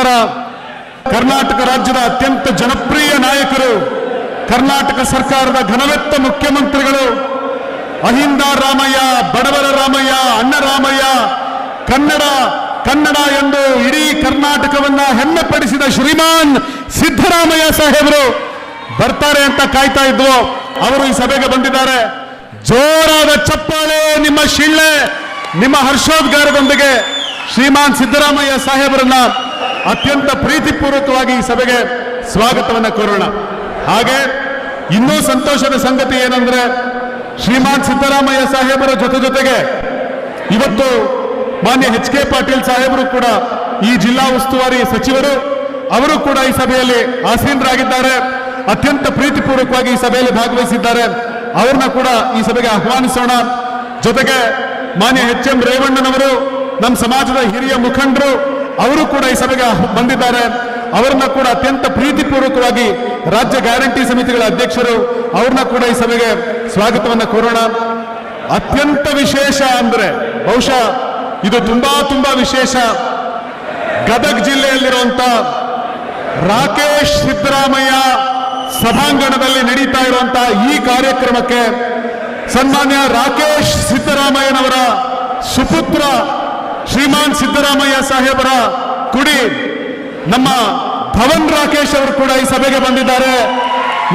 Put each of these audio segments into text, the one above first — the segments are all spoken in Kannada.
ನೇತಾರ ಕರ್ನಾಟಕ ರಾಜ್ಯದ ಅತ್ಯಂತ ಜನಪ್ರಿಯ ನಾಯಕರು, ಕರ್ನಾಟಕ ಸರ್ಕಾರದ ಘನವೆತ್ತ ಮುಖ್ಯಮಂತ್ರಿಗಳು, ಅಹಿಂದ ರಾಮಯ್ಯ, ಬಡವರ ರಾಮಯ್ಯ, ಅಣ್ಣ ರಾಮಯ್ಯ, ಕನ್ನಡ ಕನ್ನಡ ಎಂದು ಇಡೀ ಕರ್ನಾಟಕವನ್ನ ಹೆಮ್ಮೆಪಡಿಸಿದ ಶ್ರೀಮಾನ್ ಸಿದ್ದರಾಮಯ್ಯ ಸಾಹೇಬರು ಬರ್ತಾರೆ ಅಂತ ಕಾಯ್ತಾ ಇದ್ವು. ಅವರು ಈ ಸಭೆಗೆ ಬಂದಿದ್ದಾರೆ. ಜೋರಾದ ಚಪ್ಪಾಳೆ, ನಿಮ್ಮ ಶಿಳ್ಳೆ, ನಿಮ್ಮ ಹರ್ಷೋದ್ಗಾರದೊಂದಿಗೆ ಶ್ರೀಮಾನ್ ಸಿದ್ದರಾಮಯ್ಯ ಸಾಹೇಬರನ್ನ ಅತ್ಯಂತ ಪ್ರೀತಿಪೂರ್ವಕವಾಗಿ ಈ ಸಭೆಗೆ ಸ್ವಾಗತವನ್ನ ಕೋರೋಣ. ಹಾಗೆ ಇನ್ನೂ ಸಂತೋಷದ ಸಂಗತಿ ಏನಂದ್ರೆ ಶ್ರೀಮಾನ್ ಸಿದ್ದರಾಮಯ್ಯ ಸಾಹೇಬರ ಜೊತೆ ಜೊತೆಗೆ ಇವತ್ತು ಮಾನ್ಯ ಎಚ್ ಕೆ ಪಾಟೀಲ್ ಸಾಹೇಬರು ಕೂಡ ಈ ಜಿಲ್ಲಾ ಉಸ್ತುವಾರಿ ಸಚಿವರು ಅವರು ಕೂಡ ಈ ಸಭೆಯಲ್ಲಿ ಆಸೀನರಾಗಿದ್ದಾರೆ. ಅತ್ಯಂತ ಪ್ರೀತಿಪೂರ್ವಕವಾಗಿ ಈ ಸಭೆಯಲ್ಲಿ ಭಾಗವಹಿಸಿದ್ದಾರೆ. ಅವ್ರನ್ನ ಕೂಡ ಈ ಸಭೆಗೆ ಆಹ್ವಾನಿಸೋಣ. ಜೊತೆಗೆ ಮಾನ್ಯ ಎಚ್ ಎಂ ರೇವಣ್ಣನವರು, ನಮ್ಮ ಸಮಾಜದ ಹಿರಿಯ ಮುಖಂಡರು ಅವರು ಕೂಡ ಈ ಸಭೆಗೆ ಬಂದಿದ್ದಾರೆ. ಅವರನ್ನ ಕೂಡ ಅತ್ಯಂತ ಪ್ರೀತಿಪೂರ್ವಕವಾಗಿ ರಾಜ್ಯ ಗ್ಯಾರಂಟಿ ಸಮಿತಿಗಳ ಅಧ್ಯಕ್ಷರು, ಅವ್ರನ್ನ ಕೂಡ ಈ ಸಭೆಗೆ ಸ್ವಾಗತವನ್ನು ಕೋರೋಣ. ಅತ್ಯಂತ ವಿಶೇಷ ಅಂದ್ರೆ ಬಹುಶಃ ಇದು ತುಂಬಾ ತುಂಬಾ ವಿಶೇಷ. ಗದಗ ಜಿಲ್ಲೆಯಲ್ಲಿರುವಂತ ರಾಕೇಶ್ ಸಿದ್ದರಾಮಯ್ಯ ಸಭಾಂಗಣದಲ್ಲಿ ನಡೀತಾ ಇರುವಂತಹ ಈ ಕಾರ್ಯಕ್ರಮಕ್ಕೆ ಸನ್ಮಾನ್ಯ ರಾಕೇಶ್ ಸಿದ್ದರಾಮಯ್ಯನವರ ಸುಪುತ್ರ ಶ್ರೀಮಾನ್ ಸಿದ್ದರಾಮಯ್ಯ ಸಾಹೇಬರ ಕುಡಿ, ನಮ್ಮ ಧವನ್ ರಾಕೇಶ್ ಅವರು ಕೂಡ ಈ ಸಭೆಗೆ ಬಂದಿದ್ದಾರೆ.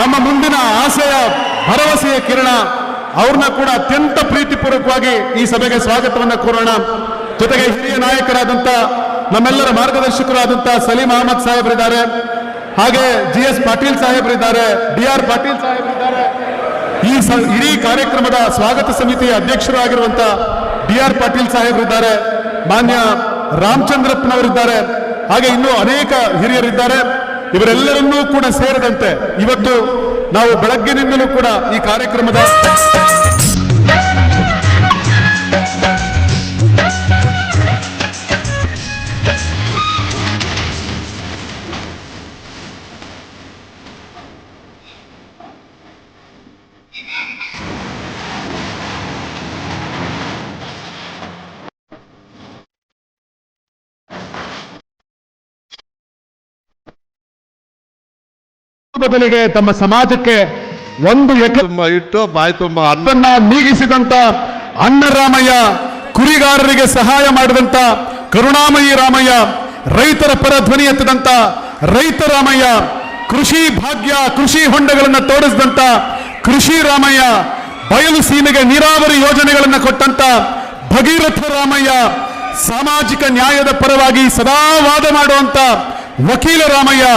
ನಮ್ಮ ಮುಂದಿನ ಆಸೆಯ ಭರವಸೆಯ ಕಿರಣ, ಅವ್ರನ್ನ ಕೂಡ ಅತ್ಯಂತ ಪ್ರೀತಿಪೂರ್ವಕವಾಗಿ ಈ ಸಭೆಗೆ ಸ್ವಾಗತವನ್ನು ಕೋರೋಣ. ಜೊತೆಗೆ ಹಿರಿಯ ನಾಯಕರಾದಂತ, ನಮ್ಮೆಲ್ಲರ ಮಾರ್ಗದರ್ಶಕರಾದಂತ ಸಲೀಂ ಅಹಮದ್ ಸಾಹೇಬರಿದ್ದಾರೆ. ಹಾಗೆ ಜಿ ಎಸ್ ಪಾಟೀಲ್ ಸಾಹೇಬರಿದ್ದಾರೆ, ಡಿ ಆರ್ ಪಾಟೀಲ್ ಸಾಹೇಬರಿದ್ದಾರೆ. ಈ ಇಡೀ ಕಾರ್ಯಕ್ರಮದ ಸ್ವಾಗತ ಸಮಿತಿಯ ಅಧ್ಯಕ್ಷರಾಗಿರುವಂಥ ಡಿ ಆರ್ ಪಾಟೀಲ್ ಸಾಹೇಬರಿದ್ದಾರೆ. ಮಾನ್ಯ ರಾಮಚಂದ್ರಪ್ಪನವರಿದ್ದಾರೆ, ಹಾಗೆ ಇನ್ನೂ ಅನೇಕ ಹಿರಿಯರಿದ್ದಾರೆ. ಇವರೆಲ್ಲರನ್ನೂ ಕೂಡ ಸೇರಿದಂತೆ ಇವತ್ತು ನಾವು ಬೆಳಗ್ಗಿನಿಂದಲೂ ಕೂಡ ಈ ಕಾರ್ಯಕ್ರಮದ ಬದಲಿಗೆ ತಮ್ಮ ಸಮಾಜಕ್ಕೆ ಒಂದು ಇಟ್ಟು ಬಾಯಿ ತುಂಬ ಅನ್ನ ಅದನ್ನ ನೀಗಿಸಿದಂತ ಅಣ್ಣರಾಮಯ್ಯ ಕುರಿಗಾರರಿಗೆ ಸಹಾಯ ಮಾಡಿದಂತ ಕರುಣಾಮಯಿ ರಾಮಯ್ಯ ರೈತರ ಪರ ಧ್ವನಿ ಎತ್ತದಂತ ರೈತ ರಾಮಯ್ಯ ಕೃಷಿ ಭಾಗ್ಯ ಕೃಷಿ ಹೊಂಡಗಳನ್ನು ತೋರಿಸಿದಂತ ಕೃಷಿ ರಾಮಯ್ಯ ಬಯಲು ಸೀಮೆಗೆ ನೀರಾವರಿ ಯೋಜನೆಗಳನ್ನು ಕೊಟ್ಟಂತ ಭಗೀರಥ ರಾಮಯ್ಯ ಸಾಮಾಜಿಕ ನ್ಯಾಯದ ಪರವಾಗಿ ಸದಾ ವಾದ ಮಾಡುವಂತ ವಕೀಲ ರಾಮಯ್ಯ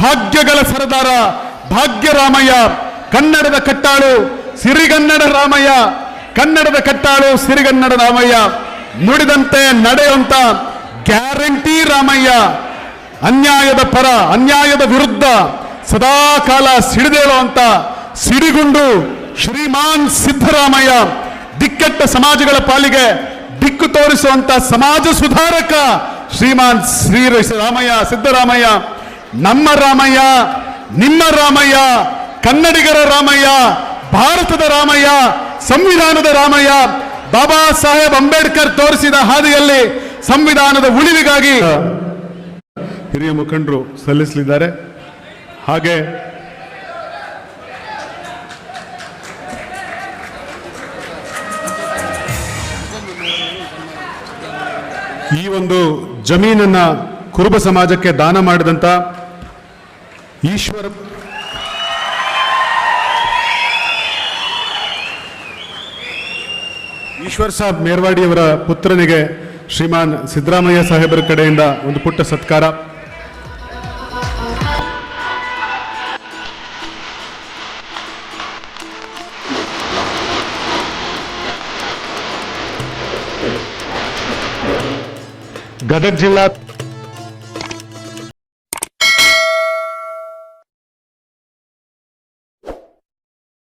ಭಾಗ್ಯಗಳ ಸರದಾರ ಭಾಗ್ಯರಾಮಯ್ಯ ಕನ್ನಡದ ಕಟ್ಟಾಳು ಸಿರಿಗನ್ನಡ ರಾಮಯ್ಯ. ಕನ್ನಡದ ಕಟ್ಟಾಳು ಸಿರಿಗನ್ನಡ ರಾಮಯ್ಯ. ನುಡಿದಂತೆ ನಡೆಯುವಂತ ಗ್ಯಾರಂಟಿ ರಾಮಯ್ಯ. ಅನ್ಯಾಯದ ಪರ, ಅನ್ಯಾಯದ ವಿರುದ್ಧ ಸದಾ ಕಾಲ ಸಿಡಿದೇಳುವಂತ ಸಿಡಿಗುಂಡು ಶ್ರೀಮಾನ್ ಸಿದ್ದರಾಮಯ್ಯ. ದಿಕ್ಕಟ್ಟ ಸಮಾಜಗಳ ಪಾಲಿಗೆ ದಿಕ್ಕು ತೋರಿಸುವಂತ ಸಮಾಜ ಸುಧಾರಕ ಶ್ರೀಮಾನ್ ಶ್ರೀ ರಾಮಯ್ಯ, ಸಿದ್ದರಾಮಯ್ಯ. ನಮ್ಮ ರಾಮಯ್ಯ, ನಿಮ್ಮ ರಾಮಯ್ಯ, ಕನ್ನಡಿಗರ ರಾಮಯ್ಯ, ಭಾರತದ ರಾಮಯ್ಯ, ಸಂವಿಧಾನದ ರಾಮಯ್ಯ, ಬಾಬಾ ಸಾಹೇಬ್ ಅಂಬೇಡ್ಕರ್ ತೋರಿಸಿದ ಹಾದಿಯಲ್ಲಿ ಸಂವಿಧಾನದ ಉಳಿವಿಗಾಗಿ ಹಿರಿಯ ಮುಖಂಡರು ಸಲ್ಲಿಸಲಿದ್ದಾರೆ. ಹಾಗೆ ಈ ಒಂದು ಜಮೀನನ್ನ ಕುರುಬ ಸಮಾಜಕ್ಕೆ ದಾನ ಮಾಡಿದಂಥ ಈಶ್ವರ ಈಶ್ವರ್ ಸಾಬ್ ಮೇರ್ವಾಡಿಯವರ ಪುತ್ರನಿಗೆ ಶ್ರೀಮಾನ್ ಸಿದ್ದರಾಮಯ್ಯ ಸಾಹೇಬರ ಕಡೆಯಿಂದ ಒಂದು ಪುಟ್ಟ ಸತ್ಕಾರ. ಗದಗ ಜಿಲ್ಲಾ